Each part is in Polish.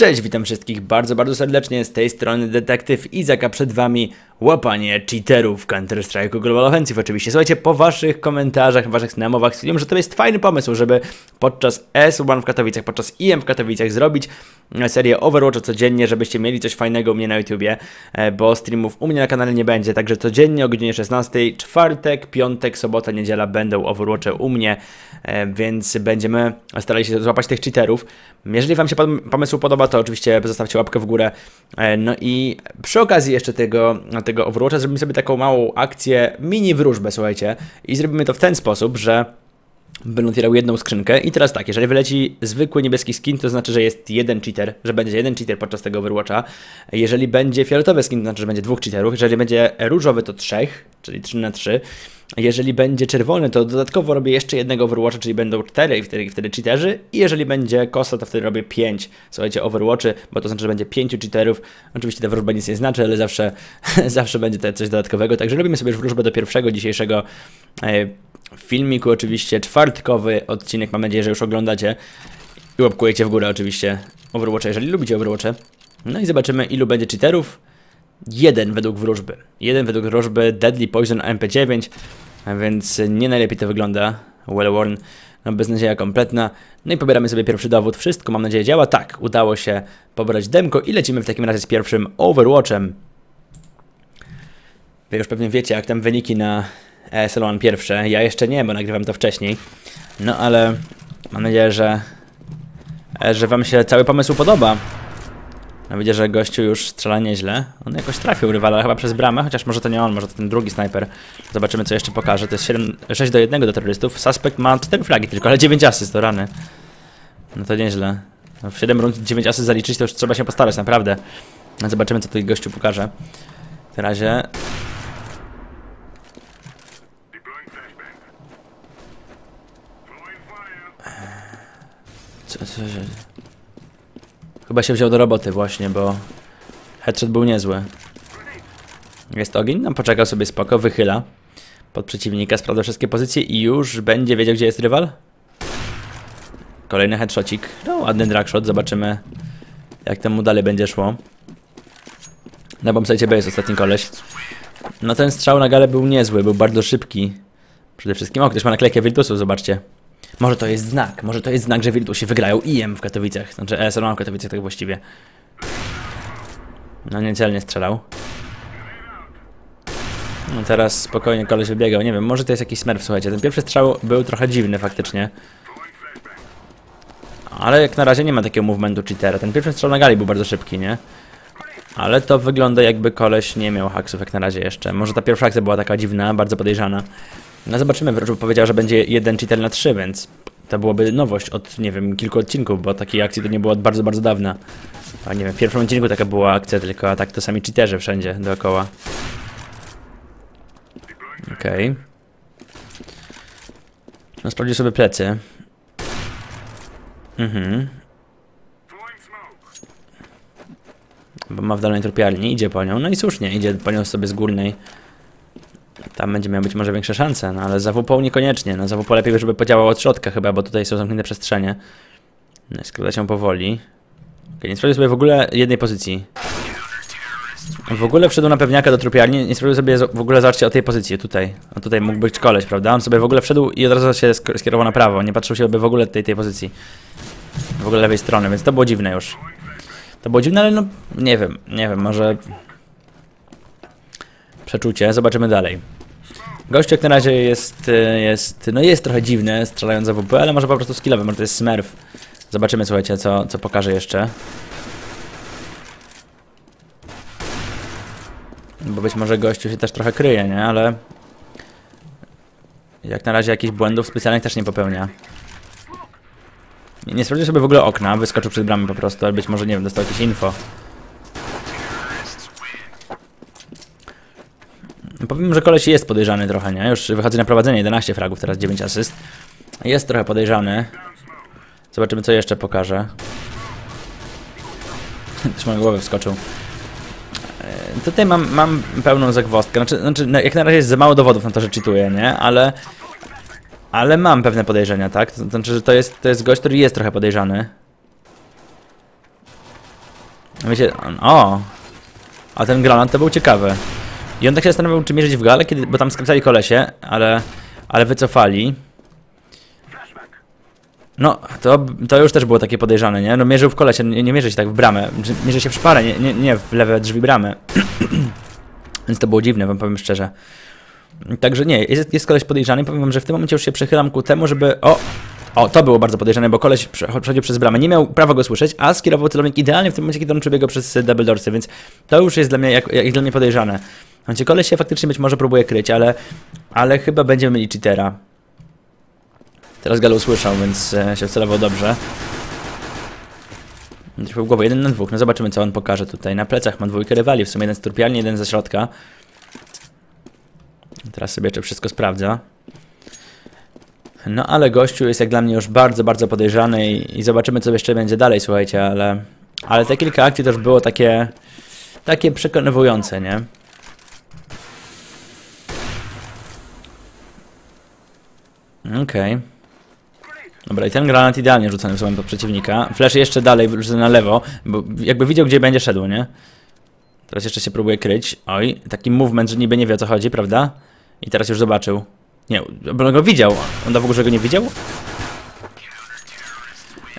Cześć, witam wszystkich bardzo, bardzo serdecznie. Z tej strony Detektyw Izaka przed wami łapanie cheaterów w Counter-Strike'u Global Offensive oczywiście. Słuchajcie, po waszych komentarzach, waszych znajomowach stwierdziłem, że to jest fajny pomysł, żeby podczas S1 w Katowicach, podczas IM w Katowicach zrobić serię Overwatcha codziennie, żebyście mieli coś fajnego u mnie na YouTubie, e, bo streamów u mnie na kanale nie będzie, także codziennie o godzinie 16, czwartek, piątek, sobota, niedziela będą Overwatche u mnie, e, więc będziemy starali się złapać tych cheaterów. Jeżeli wam się pomysł podoba, to oczywiście zostawcie łapkę w górę. E, no i przy okazji jeszcze tego, tego Overwatcha zrobimy sobie taką małą akcję, mini wróżbę, słuchajcie. I zrobimy to w ten sposób, że będę otwierał jedną skrzynkę i teraz tak, jeżeli wyleci zwykły niebieski skin, to znaczy, że jest jeden cheater, że będzie jeden cheater podczas tego Overwatcha. Jeżeli będzie fioletowy skin, to znaczy, że będzie dwóch cheaterów. Jeżeli będzie różowy, to trzech, czyli 3 na 3. Jeżeli będzie czerwony, to dodatkowo robię jeszcze jednego Overwatcha, czyli będą cztery i wtedy, wtedy cheaterzy. I jeżeli będzie kosa, to wtedy robię pięć, słuchajcie, Overwatchy, bo to znaczy, że będzie pięciu cheaterów. Oczywiście ta wróżba nic nie znaczy, ale zawsze, zawsze będzie to coś dodatkowego. Także robimy sobie już wróżbę do pierwszego dzisiejszego e, filmiku, oczywiście czwartkowy odcinek. Mam nadzieję, że już oglądacie i łapkujecie w górę oczywiście Overwatcha, jeżeli lubicie Overwatcha. No i zobaczymy, ilu będzie cheaterów. Jeden według wróżby. Jeden według wróżby Deadly Poison MP9, a więc nie najlepiej to wygląda. Well worn, no beznadzieja kompletna. No i pobieramy sobie pierwszy dowód. Wszystko mam nadzieję działa. Tak, udało się pobrać demko i lecimy w takim razie z pierwszym Overwatchem. Wy już pewnie wiecie, jak tam wyniki na ESL pierwsze. Ja jeszcze nie, bo nagrywam to wcześniej. No ale mam nadzieję, że, że Wam się cały pomysł podoba. No widzę, że gościu już strzela nieźle. On jakoś trafił rywala chyba przez bramę, chociaż może to nie on, może to ten drugi snajper. Zobaczymy co jeszcze pokaże. To jest 7, 6 do 1 do terrorystów. Suspect ma 4 flagi tylko, ale 9 asyst to rany. No to nieźle. No w 7 rund 9 asyst zaliczyć to już trzeba się postarać, naprawdę. No zobaczymy co tutaj gościu pokaże. W razie... Co, co, co? Chyba się wziął do roboty właśnie, bo headshot był niezły. Jest ogień, no poczekał sobie spoko, wychyla pod przeciwnika, sprawdza wszystkie pozycje i już będzie wiedział, gdzie jest rywal. Kolejny headshotcik, no ładny dragshot, zobaczymy jak temu dalej będzie szło. Na bombsite B jest ostatni koleś. No ten strzał na galę był niezły, był bardzo szybki. Przede wszystkim, o ktoś ma naklejkę Virtusów, zobaczcie. Może to jest znak, może to jest znak, że Virtusi wygrają IM w Katowicach, znaczy ESL w Katowicach tak właściwie. No niecelnie strzelał. No teraz spokojnie koleś wybiegał, nie wiem, może to jest jakiś smurf, słuchajcie, ten pierwszy strzał był trochę dziwny faktycznie. Ale jak na razie nie ma takiego movementu cheatera, ten pierwszy strzał na gali był bardzo szybki, nie? Ale to wygląda jakby koleś nie miał haksów jak na razie jeszcze. Może ta pierwsza akcja była taka dziwna, bardzo podejrzana. No zobaczymy, wróżba powiedział, że będzie jeden cheater na trzy, więc to byłoby nowość od, nie wiem, kilku odcinków, bo takiej akcji to nie było od bardzo, bardzo dawna. A nie wiem, w pierwszym odcinku taka była akcja tylko, a tak to sami cheaterzy wszędzie dookoła. Okej. Okay. No sprawdził sobie plecy. Mhm. Bo ma w dolnej trupiarni, idzie po nią, no i słusznie, idzie po nią sobie z górnej. Tam będzie miał być może większe szanse, no ale za WP niekoniecznie. No za lepiej, żeby podziałał od środka chyba, bo tutaj są zamknięte przestrzenie. No skrada się powoli. Okay, nie sprawdził sobie w ogóle jednej pozycji. W ogóle wszedł na pewniaka do trupiarni, nie sprawdził sobie w ogóle, zobaczcie, o tej pozycji, tutaj. No tutaj mógł być koleś, prawda? On sobie w ogóle wszedł i od razu się skierował na prawo, nie patrzył się w ogóle tej, tej pozycji. W ogóle lewej strony, więc to było dziwne już. To było dziwne, ale no, nie wiem, nie wiem, może przeczucie. Zobaczymy dalej. Gość jak na razie jest, e, jest, no jest trochę dziwny, strzelając za WP, ale może po prostu skillowy, może to jest smurf. Zobaczymy, słuchajcie, co, co pokaże jeszcze. Bo być może gościu się też trochę kryje, nie? Ale... Jak na razie jakichś błędów specjalnych też nie popełnia. Nie, nie sprawdził sobie w ogóle okna, wyskoczył przed bramą po prostu, ale być może, nie wiem, dostał jakieś info. Powiem, że koleś jest podejrzany trochę, nie? Już wychodzi na prowadzenie, 11 fragów, teraz 9 asyst. Jest trochę podejrzany. Zobaczymy, co jeszcze pokaże. Też moją głowę wskoczył. E, tutaj mam, mam pełną zagwozdkę. Znaczy, znaczy, no, jak na razie jest za mało dowodów na to, że czytuję, nie? Ale... Ale mam pewne podejrzenia, tak? Znaczy, że to jest, to jest gość, który jest trochę podejrzany. Wiecie, on, o! A ten granat to był ciekawy. I on tak się zastanawiał, czy mierzyć w galę, kiedy, bo tam skręcali kolesie, ale, ale wycofali. No, to, to już też było takie podejrzane, nie? No mierzył w kolesie, nie, nie mierzy się tak w bramę. Mierzy się w szparę, nie, nie, nie w lewe drzwi bramy. Więc to było dziwne, wam powiem szczerze. Także nie, jest, jest koleś podejrzany. Powiem wam, że w tym momencie już się przechylam ku temu, żeby... O! O, to było bardzo podejrzane, bo koleś przechodził przez bramę, nie miał prawa go słyszeć, a skierował celownik idealnie w tym momencie, kiedy on przebiegał przez double dorsy, więc to już jest dla mnie, jak, jak dla mnie podejrzane. Znaczy, koleś się faktycznie być może próbuje kryć, ale, ale chyba będziemy mieli cheatera. Teraz Galo usłyszał, więc e, się wcelował dobrze. Trafił głowę, jeden na dwóch, no zobaczymy co on pokaże tutaj. Na plecach ma dwójkę rywali, w sumie jeden z turpialni, jeden ze środka. Teraz sobie jeszcze wszystko sprawdza. No ale gościu jest jak dla mnie już bardzo, bardzo podejrzany i, i zobaczymy co jeszcze będzie dalej, słuchajcie, ale... Ale te kilka akcji też było takie... Takie przekonywujące, nie? Okej. Okay. Dobra, i ten granat idealnie rzucony w pod przeciwnika. Flash jeszcze dalej na lewo, bo jakby widział, gdzie będzie szedł, nie? Teraz jeszcze się próbuje kryć. Oj, taki movement, że niby nie wie o co chodzi, prawda? I teraz już zobaczył. Nie, on go widział. On w ogóle, go nie widział?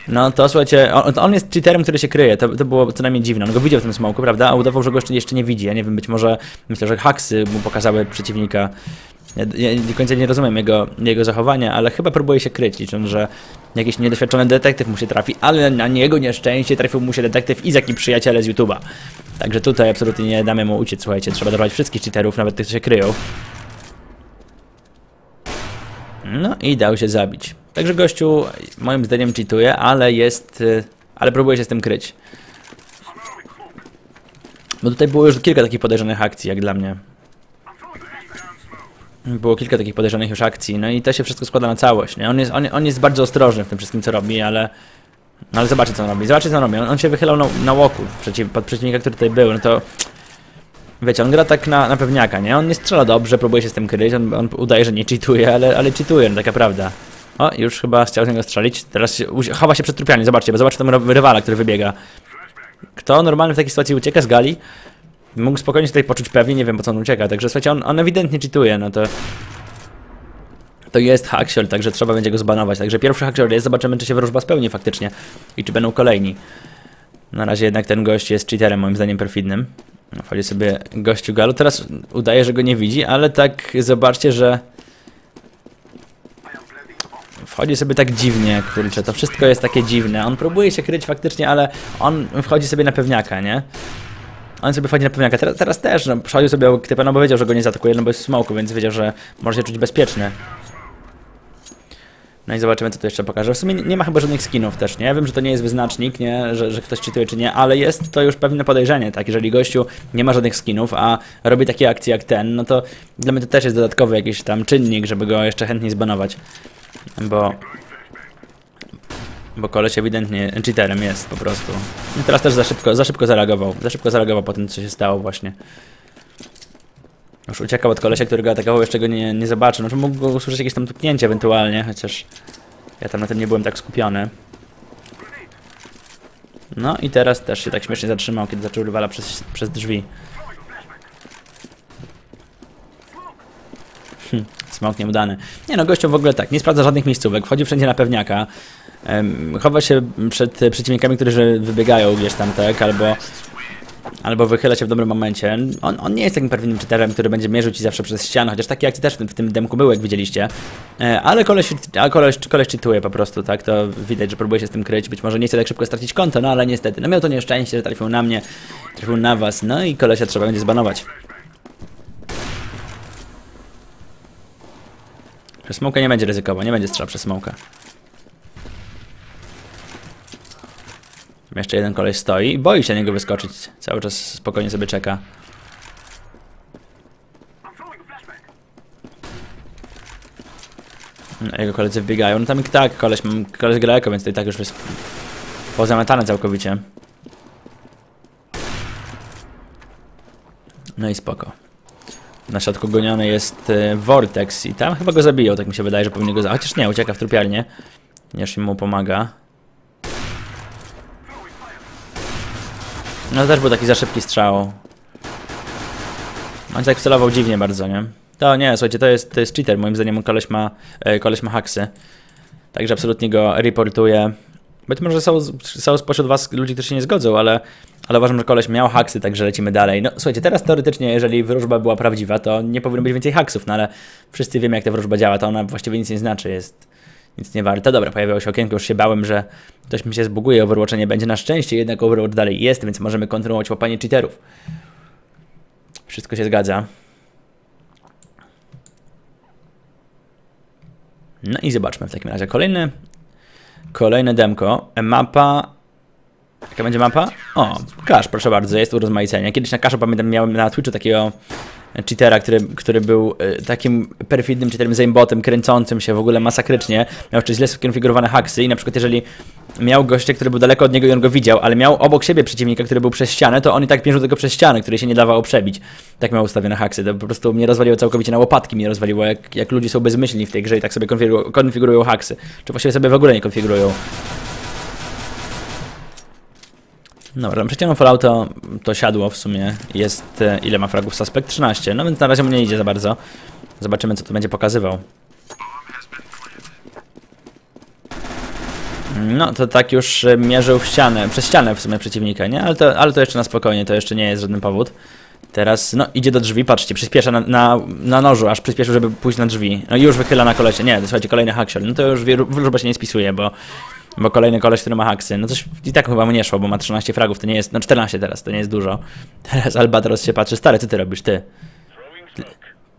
No to słuchajcie, on, on, jest cheaterem, który się kryje, to, to było co najmniej dziwne. On go widział w tym smoku, prawda? A udawał, że go jeszcze nie widzi. Ja nie wiem, być może myślę, że haksy mu pokazały przeciwnika. Ja, ja do końca nie rozumiem jego, jego zachowania, ale chyba próbuje się kryć, licząc, że jakiś niedoświadczony detektyw mu się trafi, ale na niego nieszczęście trafił mu się detektyw i z jakim przyjaciele z YouTube'a. Także tutaj absolutnie nie damy mu uciec, słuchajcie, trzeba dorwać wszystkich cheaterów, nawet tych, co się kryją. No i dał się zabić. Także gościu moim zdaniem cheatuje, ale jest... Y, ale próbuje się z tym kryć. Bo tutaj było już kilka takich podejrzanych akcji, jak dla mnie. Było kilka takich podejrzanych już akcji, no i to się wszystko składa na całość, nie? On jest, on, on jest bardzo ostrożny w tym wszystkim, co robi, ale... No ale zobaczcie, co on robi. Zobaczcie, co on robi. On, on się wychylał na, na łoku przeciw, pod przeciwnika, który tutaj był, no to... Wiecie, on gra tak na, na pewniaka, nie? On nie strzela dobrze, próbuje się z tym kryć, on, on udaje, że nie cheatuje, ale, ale cheatuje, no taka prawda. O, już chyba chciał z niego strzelić. Teraz się, chowa się przed trupiami, zobaczcie, bo zobaczcie tam rywala, który wybiega. Kto normalnie w takiej sytuacji ucieka z gali? Mógł spokojnie się tutaj poczuć pewnie, nie wiem po co on ucieka, także słuchajcie, on, on ewidentnie cheatuje, no to... To jest hackshell, także trzeba będzie go zbanować. Także pierwszy hackshell jest, zobaczymy czy się wróżba spełni faktycznie i czy będą kolejni. Na razie jednak ten gość jest cheaterem, moim zdaniem perfidnym. Wchodzi sobie gościu Galu. Teraz udaje, że go nie widzi, ale tak zobaczcie, że... Wchodzi sobie tak dziwnie, kurczę, to wszystko jest takie dziwne. On próbuje się kryć faktycznie, ale on wchodzi sobie na pewniaka, nie? On sobie wchodzi na pewniaka. Teraz, teraz też, no, przechodził sobie typa, no bo wiedział, że go nie zaatakuje, no bo jest w smoku, więc wiedział, że może się czuć bezpieczny. No i zobaczymy, co to jeszcze pokaże. W sumie nie ma chyba żadnych skinów też, nie? Ja wiem, że to nie jest wyznacznik, nie? Że, że ktoś czytuje czy nie, ale jest to już pewne podejrzenie, tak? Jeżeli gościu nie ma żadnych skinów, a robi takie akcje jak ten, no to dla mnie to też jest dodatkowy jakiś tam czynnik, żeby go jeszcze chętniej zbanować. Bo... Bo koleś ewidentnie cheaterem jest po prostu. I teraz też za szybko, za szybko zareagował. Za szybko zareagował po tym, co się stało właśnie. Już uciekał od kolesia, którego atakował, jeszcze go nie, nie zobaczył. No mógł usłyszeć jakieś tam tupnięcie ewentualnie, chociaż ja tam na tym nie byłem tak skupiony. No i teraz też się tak śmiesznie zatrzymał, kiedy zaczął rywala przez, przez drzwi. Hm, smok nieudany. Nie no, gościu w ogóle tak, nie sprawdza żadnych miejscówek, wchodzi wszędzie na pewniaka. Chowa się przed przeciwnikami, którzy wybiegają gdzieś tam, tak, albo albo wychyla się w dobrym momencie. On, on nie jest takim perfidnym czyterem, który będzie mierzył ci zawsze przez ścianę, chociaż takie akcje też w tym, w tym demku były, jak widzieliście. E, ale koleś, a koleś, koleś czytuje po prostu, tak? To widać, że próbuje się z tym kryć. Być może nie chce tak szybko stracić konto, no ale niestety. No miał to nieszczęście, że trafił na mnie, trafił na was, no i kolesia trzeba będzie zbanować. Przez smoka nie będzie ryzykował, nie będzie strzelał przez smoka. Jeszcze jeden koleś stoi i boi się na niego wyskoczyć. Cały czas spokojnie sobie czeka. No, jego koledzy wbiegają. No tam i tak, koleś, koleś gra eko, więc i tak już jest pozamiatane całkowicie. No i spoko. Na środku goniony jest y, Vortex i tam chyba go zabiją, tak mi się wydaje, że powinien go zabić. Chociaż nie, ucieka w trupialnię. Już im mu pomaga. No to też był taki za szybki strzał. On tak wcelował dziwnie bardzo, nie? To nie, słuchajcie, to jest, to jest cheater. Moim zdaniem koleś ma, e, koleś ma haksy. Także absolutnie go reportuję. Być może są, są spośród was ludzi, którzy się nie zgodzą, ale, ale uważam, że koleś miał haksy, także lecimy dalej. No słuchajcie, teraz teoretycznie, jeżeli wróżba była prawdziwa, to nie powinno być więcej haksów, no ale wszyscy wiemy, jak ta wróżba działa, to ona właściwie nic nie znaczy, jest nic nie warta. Dobra, pojawiło się okienko, już się bałem, że ktoś mi się zbuguje, Overwatcha nie będzie. Na szczęście jednak Overwatch dalej jest, więc możemy kontynuować łapanie cheaterów. Wszystko się zgadza. No i zobaczmy w takim razie kolejny, kolejne demko. Mapa. Jaka będzie mapa? O, Clash, proszę bardzo, jest urozmaicenie. Kiedyś na Clashu pamiętam miałem na Twitchu takiego cheatera, który, który był y, takim perfidnym cheaterem z aimbotem, kręcącym się w ogóle masakrycznie. Miał jeszcze źle skonfigurowane haksy i na przykład jeżeli miał gościa, który był daleko od niego i on go widział, ale miał obok siebie przeciwnika, który był przez ścianę, to on i tak mierzył tego przez ścianę, której się nie dawało przebić. Tak miał ustawione haksy. To po prostu mnie rozwaliło całkowicie na łopatki, mnie rozwaliło, jak, jak ludzie są bezmyślni w tej grze i tak sobie konfigurują, konfigurują haksy. Czy właściwie sobie w ogóle nie konfigurują. Dobra, przeciągnął Fallouta to siadło w sumie. Jest, e, ile ma fragów Suspect? 13, no więc na razie mu nie idzie za bardzo. Zobaczymy co to będzie pokazywał. No to tak już e, mierzył w ścianę, przez ścianę w sumie przeciwnika, nie? Ale to, ale to jeszcze na spokojnie, to jeszcze nie jest żaden powód. Teraz, no idzie do drzwi, patrzcie, przyspiesza na, na, na nożu, aż przyspieszył, żeby pójść na drzwi. No już wychyla na kolesie. Nie, słuchajcie, kolejny hackshot. No to już wróżba się nie spisuje, bo bo kolejny koleś, który ma haksy. No coś i tak chyba mu nie szło, bo ma 13 fragów, to nie jest, no 14 teraz, to nie jest dużo. Teraz Albatros się patrzy, stary, co ty robisz, ty?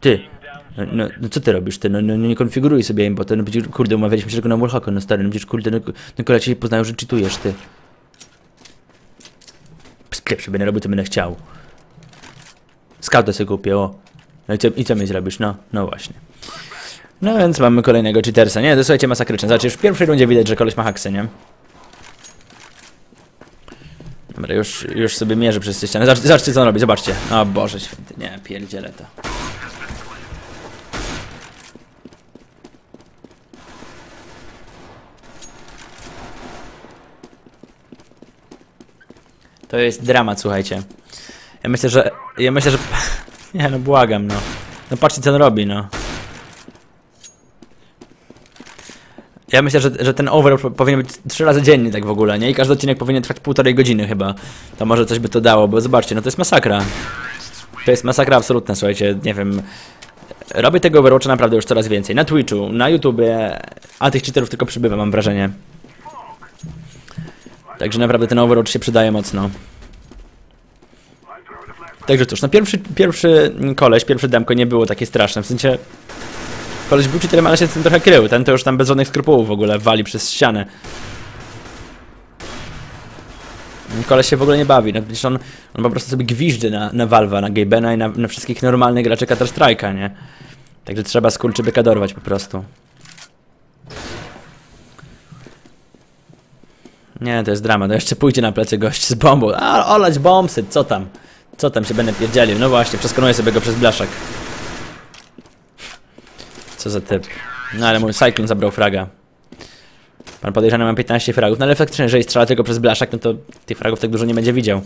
Ty. No, no, co ty robisz, ty? No, no, no nie konfiguruj sobie im, bo to, no, kurde, umawialiśmy się tylko na Warhacka, no stary, no przecież, kurde, no, no koleś się poznają, że czytujesz, ty. Spieprzy, będę robił, co będę chciał. Skauta sobie kupię, o. No i co, i co mi zrobisz, no, no właśnie. No więc mamy kolejnego cheatersa. Nie, to słuchajcie, masakryczne. Już w pierwszej rundzie widać, że koleś ma haksy, nie? Dobra, już, już sobie mierzy przez te ściany. Zobaczcie, zobaczcie, co on robi, zobaczcie. O Boże święty, nie, pierdzielę to. To jest dramat, słuchajcie. Ja myślę, że... Ja myślę, że... Nie, no błagam, no. No patrzcie, co on robi, no. Ja myślę, że, że ten over powinien być trzy razy dziennie tak w ogóle, nie? I każdy odcinek powinien trwać półtorej godziny chyba. To może coś by to dało, bo zobaczcie, no to jest masakra. To jest masakra absolutna, słuchajcie, nie wiem. Robię tego Overwatcha naprawdę już coraz więcej. Na Twitchu, na YouTubie, a tych cheaterów tylko przybywa, mam wrażenie. Także naprawdę ten Overwatch się przydaje mocno. Także cóż, no pierwszy, pierwszy koleś, pierwszy demko nie było takie straszne, w sensie Koleś był cheaterem, ale się z tym trochę krył. Ten to już tam bez żadnych skrupułów w ogóle wali przez ścianę. Koleś się w ogóle nie bawi, no przecież on, on po prostu sobie gwiżdży na, na Valve'a, na Gabena i na, na wszystkich normalnych graczy Counter-Strike'a, nie? Także trzeba skurczybyka dorwać po prostu. Nie, to jest drama, no jeszcze pójdzie na plecy gość z bombą. A, olać bombsy, co tam? Co tam się będę pierdzielił? No właśnie, przeskonuję sobie go przez blaszak. Co za typ. No ale mój Cyclone zabrał fraga. Pan podejrzany ma 15 fragów, no ale faktycznie, jeżeli strzela tylko przez blaszak, no to tych fragów tak dużo nie będzie widział.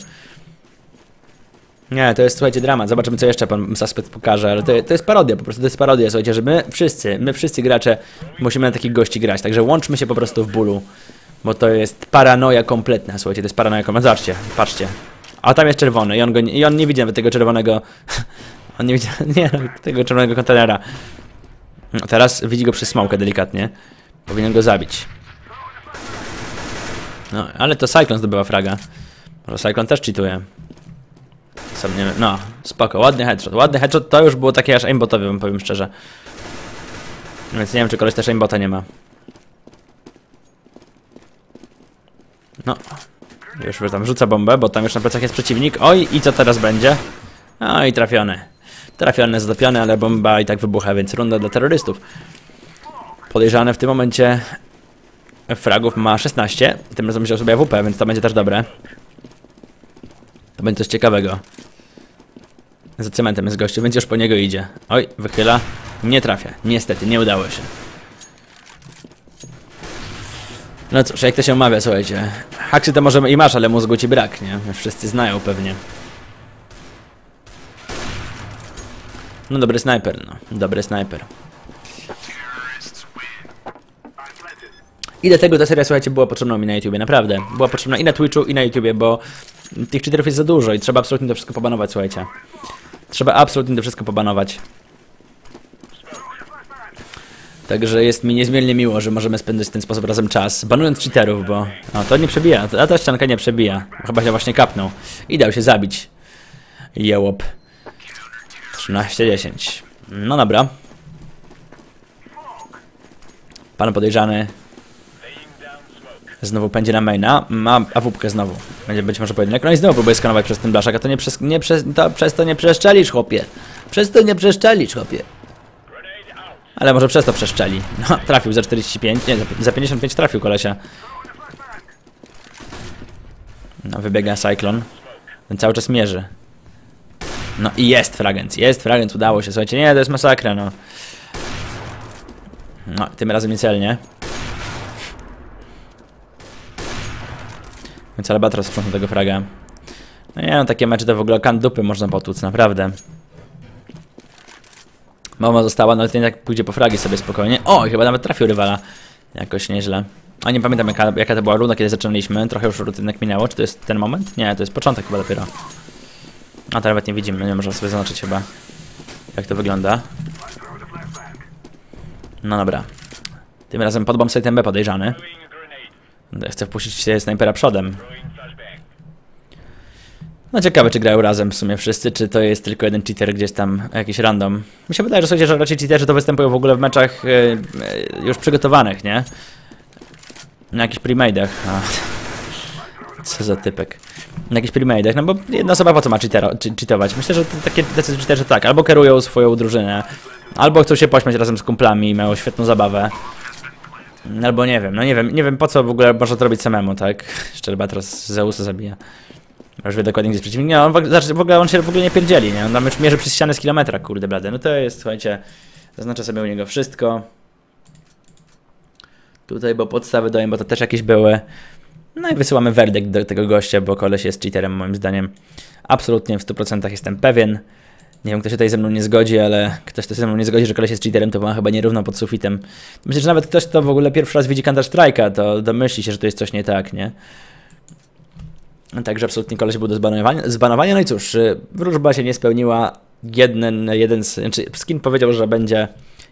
Nie, to jest, słuchajcie, dramat. Zobaczymy, co jeszcze pan Suspect pokaże, ale to, to jest parodia, po prostu to jest parodia, słuchajcie, że my wszyscy, my wszyscy gracze musimy na takich gości grać, także łączmy się po prostu w bólu, bo to jest paranoja kompletna, słuchajcie, to jest paranoja kompletna. Zobaczcie, patrzcie. A tam jest czerwony i on, go, i on nie widzi nawet tego czerwonego, on nie widzi, nie, tego czerwonego kontenera. Teraz widzi go przez smokę delikatnie. Powinien go zabić. No, ale to Cyclone zdobywa fraga. Może Cyclone też cheatuje. Sam nie wiem. No, spoko, ładny headshot. Ładny headshot to już było takie aż aimbotowe, bym powiem szczerze. Więc nie wiem, czy koleś też aimbota nie ma. No. Już tam rzuca bombę, bo tam już na plecach jest przeciwnik. Oj, i co teraz będzie? Oj, trafiony. Trafiony, zatopiony, ale bomba i tak wybucha, więc runda dla terrorystów. Podejrzany w tym momencie fragów ma 16. Tym razem wziął sobie AWP, więc to będzie też dobre. To będzie coś ciekawego. Za cementem jest gościu, więc już po niego idzie. Oj, wychyla. Nie trafia. Niestety, nie udało się. No cóż, jak to się omawia, słuchajcie. Haksy to może i masz, ale mózgu ci brak, nie? Wszyscy znają pewnie. No dobry snajper, no. Dobry snajper. I dlatego ta seria, słuchajcie, była potrzebna mi na YouTubie, naprawdę. Była potrzebna i na Twitchu, i na YouTubie, bo tych cheaterów jest za dużo i trzeba absolutnie to wszystko pobanować, słuchajcie. Trzeba absolutnie to wszystko pobanować. Także jest mi niezmiernie miło, że możemy spędzać w ten sposób razem czas, banując cheaterów, bo... No, to nie przebija, a ta ścianka nie przebija. Chyba się właśnie kapnął. I dał się zabić. Jełop. 13-10. No dobra. Pan podejrzany Znowu pędzi na maina, ma awupkę znowu. Będzie być może pojedynek. No i znowu próbuje skanować przez ten blaszak, a to nie przez, nie przez, to, przez to nie przeszczelisz, chłopie. Przez to nie przeszczelisz, chłopie. Ale może przez to przeszczeli. No, trafił za 45, nie, za 55 trafił kolesia. No, wybiega Cyclone. Ten cały czas mierzy. No i jest fragment, jest fragment, udało się. Słuchajcie, nie, to jest masakra, no. No, tym razem niecelnie. Więc Albatros sprzątnął tego fraga. No nie, no takie mecze to w ogóle kan dupy można potłuc, naprawdę. Mama została, no ten jak pójdzie po fragi sobie spokojnie. O, chyba nawet trafił rywala. Jakoś nieźle. A nie pamiętam jaka, jaka to była runda, kiedy zaczynaliśmy. Trochę już rutynek minęło. Czy to jest ten moment? Nie, to jest początek chyba dopiero. A to nawet nie widzimy, nie można sobie zaznaczyć chyba. Jak to wygląda. No dobra. Tym razem pod bombsite'em B podejrzany. Chcę wpuścić snajpera przodem. No ciekawe, czy grają razem w sumie wszyscy, czy to jest tylko jeden cheater gdzieś tam, jakiś random. Mi się wydaje, że, sobie, że raczej cheaterzy to występują w ogóle w meczach yy, już przygotowanych, nie? Na jakichś premade'ach. Co za typek. Na jakichś premade'ach, no bo jedna osoba po co ma cheatować? Myślę, że takie decyzje cheaterzy tak, albo kierują swoją drużynę, albo chcą się pośmiać razem z kumplami i mają świetną zabawę. Albo nie wiem, no nie wiem, nie wiem po co w ogóle można to robić samemu, tak? Szczerba teraz Zeusa zabija. Już wie dokładnie gdzie jest przeciwnik. Nie, on w, znaczy, w ogóle on się w ogóle nie pierdzieli, nie? On tam już mierzy przez ścianę z kilometra, kurde blade. No to jest, słuchajcie, zaznaczę sobie u niego wszystko. Tutaj, bo podstawy dojem, bo to też jakieś były. No i wysyłamy werdykt do tego gościa, bo koleś jest cheaterem moim zdaniem. Absolutnie w 100% jestem pewien. Nie wiem, kto się tutaj ze mną nie zgodzi, ale ktoś, kto się ze mną nie zgodzi, że koleś jest cheaterem, to ma chyba nierówno pod sufitem. Myślę, że nawet ktoś, kto w ogóle pierwszy raz widzi Counter Strike'a, to domyśli się, że to jest coś nie tak, nie? Także absolutnie koleś był do zbanowania. zbanowania. No i cóż, y, wróżba się nie spełniła. Jeden, jeden znaczy Skin powiedział, że będzie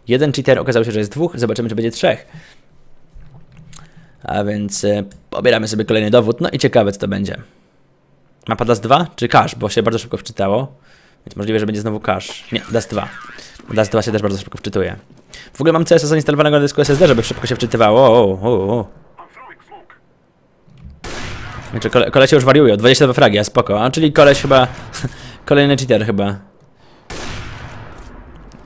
jeden cheater, okazało się, że jest dwóch. Zobaczymy, czy będzie trzech. A więc y, pobieramy sobie kolejny dowód. No i ciekawe, co to będzie. Mapa Das 2 czy Cash, bo się bardzo szybko wczytało. Więc możliwe, że będzie znowu cache. Nie, Das 2. Das 2 się też bardzo szybko wczytuje. W ogóle mam CSS zainstalowanego na dysku SSD, żeby szybko się wczytywało. O, o, o. Znaczy, kole, koleś już wariuje, 22 fragi, a spoko. A czyli koleś chyba... Kolejny cheater chyba.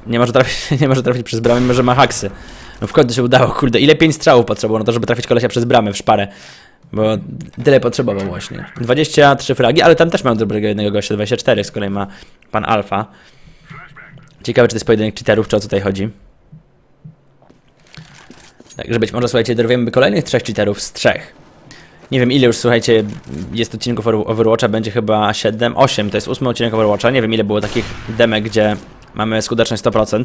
Nie może trafić, nie może trafić przez bramę, mimo że ma haksy. No w końcu się udało, kurde. Ile 5 strzałów potrzebowało na to, żeby trafić kolesia przez bramę w szparę. Bo tyle potrzebował właśnie. 23 fragi, ale tam też mam dobrego jednego gościa, 24 z kolei ma pan Alfa. Ciekawe, czy to jest pojedynek cheaterów, czy o co tutaj chodzi. Także być może, słuchajcie, dorwiemy kolejnych trzech cheaterów z trzech. Nie wiem ile już, słuchajcie, jest odcinków Overwatcha, będzie chyba 7, 8, to jest ósmy odcinek Overwatcha. Nie wiem ile było takich demek, gdzie mamy skuteczność 100%.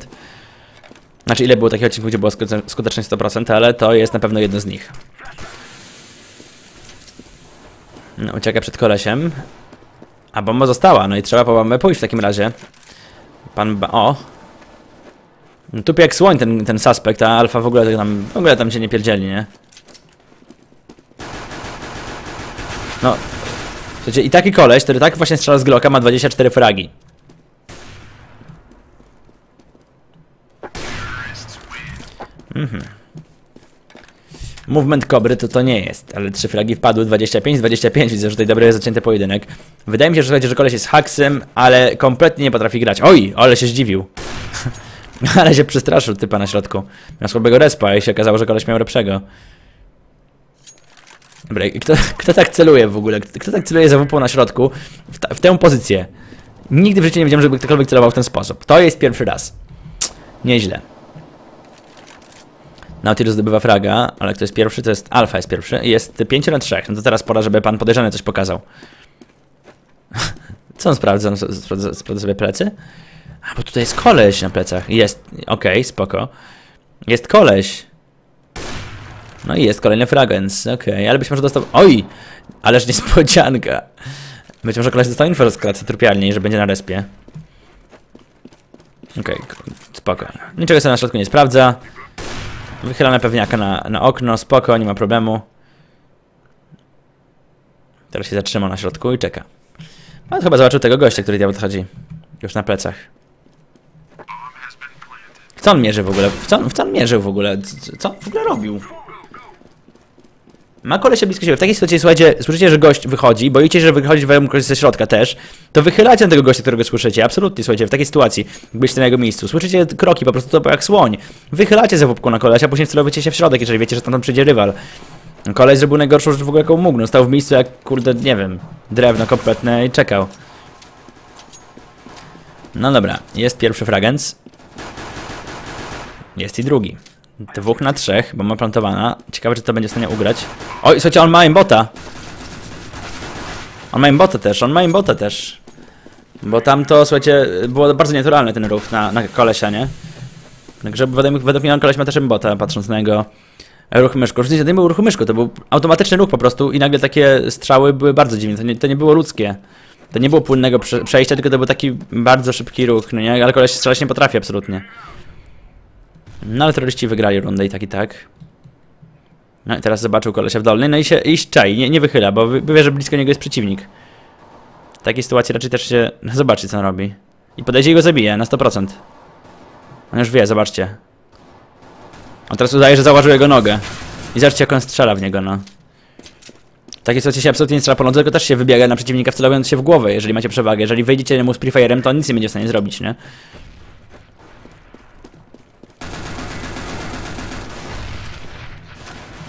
Znaczy ile było takich odcinków, gdzie było skuteczność 100%, ale to jest na pewno jedno z nich. No, ucieka przed kolesiem. A bomba została, no i trzeba po bombę pójść w takim razie. Pan ba... O! No, tupie jak słoń ten, ten suspekt, a alfa w ogóle tam, w ogóle tam się nie pierdzieli, nie? No. Słuchajcie, i taki koleś, który tak właśnie strzela z Glocka ma 24 fragi. Mhm. Movement Kobry to to nie jest, ale trzy fragi wpadły 25-25, widzę, że tutaj dobry jest zacięty pojedynek. Wydaje mi się, że, słuchajcie, że koleś jest haksem, ale kompletnie nie potrafi grać. Oj, ale się zdziwił. ale się przestraszył typa na środku. Miał słabego respa i się okazało, że koleś miał lepszego. Dobra, kto, kto tak celuje w ogóle? Kto tak celuje za WP na środku w, ta, w tę pozycję? Nigdy w życiu nie widziałem, żeby ktokolwiek celował w ten sposób. To jest pierwszy raz. Nieźle. Nautilus zdobywa fraga, ale kto jest pierwszy? To jest Alfa jest pierwszy. Jest 5 na 3. No to teraz pora, żeby pan podejrzany coś pokazał. Co on sprawdza? On sprawdza, sprawdza sobie plecy? A, bo tutaj jest koleś na plecach. Jest, okej, okay, spoko. Jest koleś. No i jest kolejny fragens, okej, okay. ale być może dostał... Oj! Ależ niespodzianka. Być może koleś dostał info z trupialni, że będzie na respie. Okej, okay, spoko. Niczego sobie na środku nie sprawdza. Wychylamy pewniaka na, na okno, spoko, nie ma problemu. Teraz się zatrzyma na środku i czeka. A chyba zobaczył tego gościa, który diabeł chodzi. Już na plecach. W co on mierzy w ogóle? W co, w co on mierzył w ogóle? Co on w ogóle robił? Ma kolesia blisko siebie. W takiej sytuacji, słuchajcie, słyszycie, że gość wychodzi, boicie się, że wychodzi wam kogoś ze środka też, to wychylacie na tego gościa, którego słyszycie. Absolutnie, słuchajcie, w takiej sytuacji, byście na jego miejscu. Słyszycie kroki, po prostu to jak słoń. Wychylacie za łupku na kolesia, później celujecie się w środek, jeżeli wiecie, że tam przyjdzie rywal. Koleś zrobił najgorszą rzecz w ogóle, jaką mógł. No, stał w miejscu jak, kurde, nie wiem, drewno kompletne i czekał. No dobra, jest pierwszy fragens. Jest i drugi. Dwóch na trzech, bo ma plantowana. Ciekawe, czy to będzie w stanie ugrać. Oj, słuchajcie, on ma aimbota. On ma aimbota też, on ma aimbota też. Bo tam to, słuchajcie, było bardzo naturalne ten ruch na, na kolesia, nie? Także według, według mnie on koleś ma też aimbota, patrząc na jego ruch myszką. Rzeczywiście to nie był ruch myszką, to był automatyczny ruch po prostu i nagle takie strzały były bardzo dziwne. To nie, to nie było ludzkie. To nie było płynnego przejścia, tylko to był taki bardzo szybki ruch, no nie? Ale koleś strzelać nie potrafi absolutnie. No ale terroryści wygrali rundę i tak i tak. No i teraz zobaczył kolesia w dolnej, no i się iść czai, nie, nie wychyla, bo wie, że blisko niego jest przeciwnik. W takiej sytuacji raczej też się... No, zobaczcie co on robi. I podejdzie i go zabije na 100%. On już wie, zobaczcie. On teraz udaje, że zauważył jego nogę. I zobaczcie jak on strzela w niego, no. W takiej sytuacji się absolutnie nie strzela po nodze, tylko też się wybiega na przeciwnika wcelując się w głowę, jeżeli macie przewagę. Jeżeli wejdziecie mu z prefire'em, to on nic nie będzie w stanie zrobić, nie?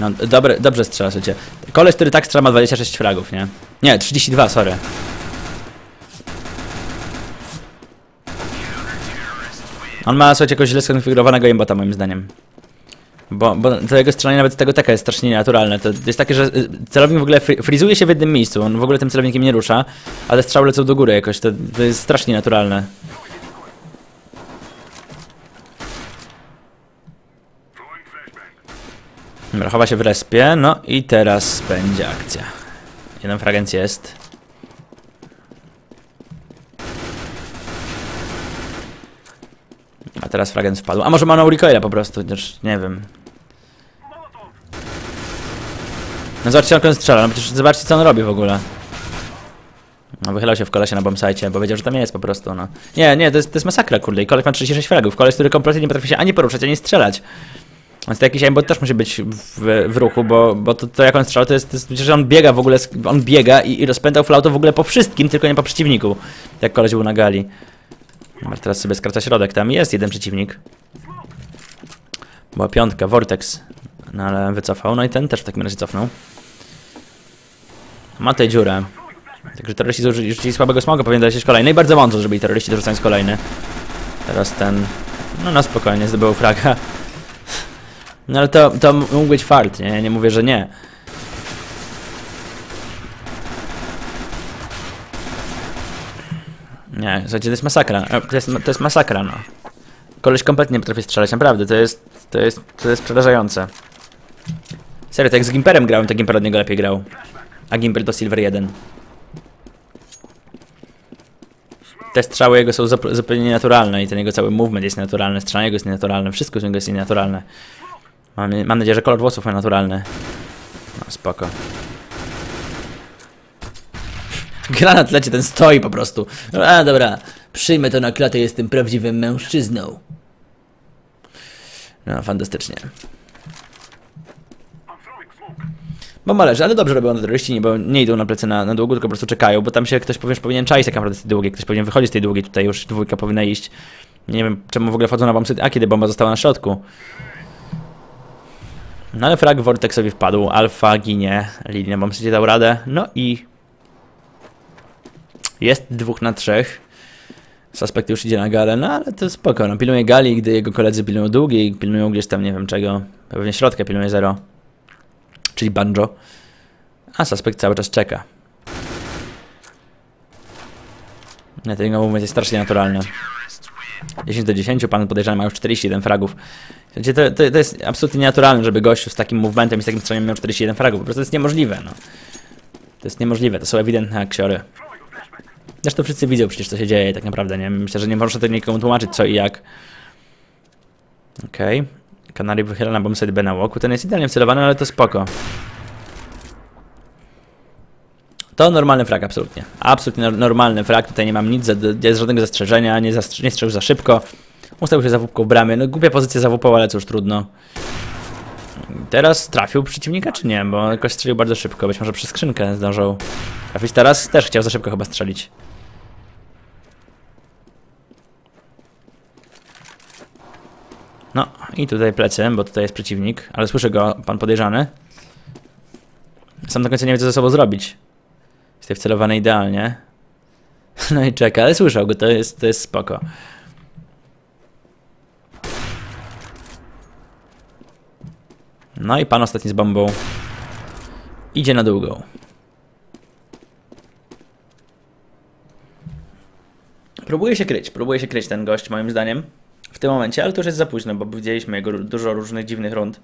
No, dobre, dobrze strzela, słuchajcie. Koleś, który tak strzela ma 26 fragów, nie? Nie, 32, sorry. On ma, słuchajcie, jakoś źle skonfigurowanego aimbota, moim zdaniem. Bo, bo to jego strzelanie nawet z tego taka jest strasznie nienaturalne. To jest takie, że y, celownik w ogóle frizuje się w jednym miejscu, on w ogóle tym celownikiem nie rusza, ale strzały lecą do góry jakoś, to, to jest strasznie naturalne. Dobra, chowa się w respie, no i teraz będzie akcja. Jeden fragment jest. A teraz fragment wpadł. A może ma na recoila po prostu, chociaż nie wiem. No zobaczcie jak on strzela, no przecież zobaczcie co on robi w ogóle. No wychylał się w kolesie na bombsite, bo wiedział, że tam jest po prostu, no. Nie, nie, to jest, to jest masakra, kurde. I koleś ma 36 fragów. Koleś, który kompletnie nie potrafi się ani poruszać, ani strzelać. Więc to jakiś aimbot też musi być w, w ruchu, bo, bo to, to jak on strzela, to jest, to jest przecież on biega w ogóle, on biega i, i rozpędzał flauto w ogóle po wszystkim, tylko nie po przeciwniku. Jak koleś był na gali. Dobra, teraz sobie skraca środek, tam jest jeden przeciwnik. Była piątka, Vortex. No ale wycofał, no i ten też w takim razie cofnął. Ma tę dziurę. Także terroryści rzucili słabego smoga, powinien dać kolejny. I bardzo mądrze zrobili terroryści, dorzucając kolejny. Teraz ten... No na spokojnie, zdobył fraga. No ale to, to mógł być fart, nie? Nie mówię, że nie. Nie, słuchajcie, to jest masakra. E, to jest, to jest masakra, no. Koleś kompletnie nie potrafi strzelać, naprawdę. To jest, to jest, to jest przerażające. Serio, tak jak z Gimperem grałem, to Gimper od niego lepiej grał. A Gimper to Silver 1. Te strzały jego są zupełnie nienaturalne i ten jego cały movement jest nienaturalny, strzelanie jego jest nienaturalne, wszystko z niego jest nienaturalne. Mam, mam nadzieję, że kolor włosów jest naturalny. No, spoko. Granat leci, ten stoi po prostu. A, dobra. Przyjmę to na klatę, jestem prawdziwym mężczyzną. No, fantastycznie. Bomba leży, ale dobrze robią terroryści, bo nie idą na plecy na, na długo, tylko po prostu czekają, bo tam się ktoś powiesz, powinien czaić tak naprawdę z tej długiej, ktoś powinien wychodzić z tej długiej, tutaj już dwójka powinna iść. Nie wiem, czemu w ogóle wchodzą na bombsy, a kiedy bomba została na środku. No ale frag Vortexowi wpadł, Alfa ginie, Lilia mam sobie dał radę, no i jest dwóch na trzech. Suspekt już idzie na galę, no ale to spoko, no pilnuje gali, gdy jego koledzy pilnują długiej, pilnują gdzieś tam nie wiem czego, pewnie środka pilnuje zero, czyli banjo, a suspekt cały czas czeka. Nie, ten movement jest strasznie naturalny. 10 do 10, pan podejrzany ma już 41 fragów. To, to, to jest absolutnie nienaturalne, żeby gościu z takim movementem i z takim stroniem miał 41 fragów, po prostu to jest niemożliwe, no. To jest niemożliwe, to są ewidentne aksiory. Zresztą wszyscy widzą przecież co się dzieje tak naprawdę, nie? Myślę, że nie można tego nikomu tłumaczyć co i jak. Okej. Okay. Kanary wychyla na bombsite B na łoku. Ten jest idealnie wcelowany, ale to spoko. To normalny frag, absolutnie. Absolutnie normalny frag. Tutaj nie mam nic, nie żadnego zastrzeżenia, nie, zastrze nie za szybko. Ustał się za w bramie. No głupia pozycja za ale cóż, trudno. Teraz trafił przeciwnika, czy nie? Bo jakoś strzelił bardzo szybko. Być może przez skrzynkę zdążył trafić. Teraz też chciał za szybko chyba strzelić. No i tutaj plecy, bo tutaj jest przeciwnik, ale słyszę go, pan podejrzany. Sam do końca nie wie co ze sobą zrobić. Jest tutaj wcelowany idealnie. No i czeka, ale słyszał go, to jest, to jest spoko. No i pan ostatni z bombą idzie na długą. Próbuje się kryć, próbuje się kryć ten gość moim zdaniem w tym momencie, ale to już jest za późno, bo widzieliśmy jego dużo różnych dziwnych rund.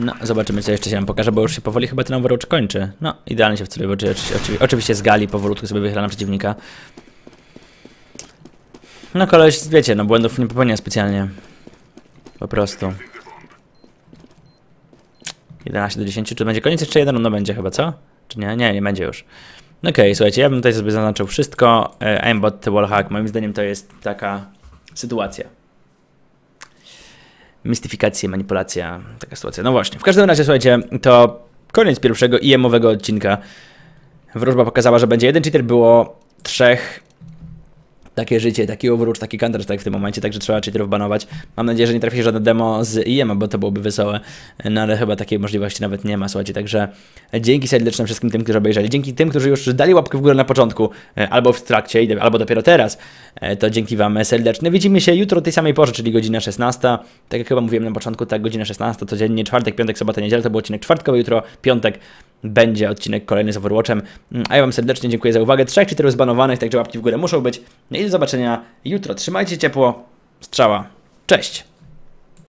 No, zobaczymy co jeszcze się nam pokaże, bo już się powoli chyba ten Overwatch kończy. No, idealnie się wceluje oczywiście, oczywiście z gali powolutku sobie wychyla na przeciwnika. No koleś, wiecie, no błędów nie popełnia specjalnie. Po prostu. 11 do 10, czy to będzie koniec? Jeszcze jeden no będzie chyba, co? Czy nie? Nie, nie będzie już. Okej, okay, słuchajcie, ja bym tutaj sobie zaznaczył wszystko. E, aimbot, wallhack, moim zdaniem to jest taka sytuacja. Mistyfikacja, manipulacja, taka sytuacja. No właśnie, w każdym razie, słuchajcie, to koniec pierwszego IM-owego odcinka. Wróżba pokazała, że będzie jeden cheater, było trzech takie życie, taki Overwatch, taki Counter Strike w tym momencie, także trzeba cheaterów banować. Mam nadzieję, że nie trafi się żadne demo z IEM, bo to byłoby wesołe, no ale chyba takiej możliwości nawet nie ma, słuchajcie, także dzięki serdeczne wszystkim tym, którzy obejrzeli, dzięki tym, którzy już dali łapkę w górę na początku, e, albo w trakcie, albo dopiero teraz, e, to dzięki Wam serdeczne. Widzimy się jutro o tej samej porze, czyli godzina 16, tak jak chyba mówiłem na początku, tak, godzina 16, codziennie, czwartek, piątek, sobota, niedziela, to był odcinek czwartkowy, jutro piątek, będzie odcinek kolejny z Overwatchem. A ja Wam serdecznie dziękuję za uwagę. Trzech cheaterów zbanowanych, także łapki w górę muszą być. I do zobaczenia jutro. Trzymajcie ciepło. Strzała. Cześć!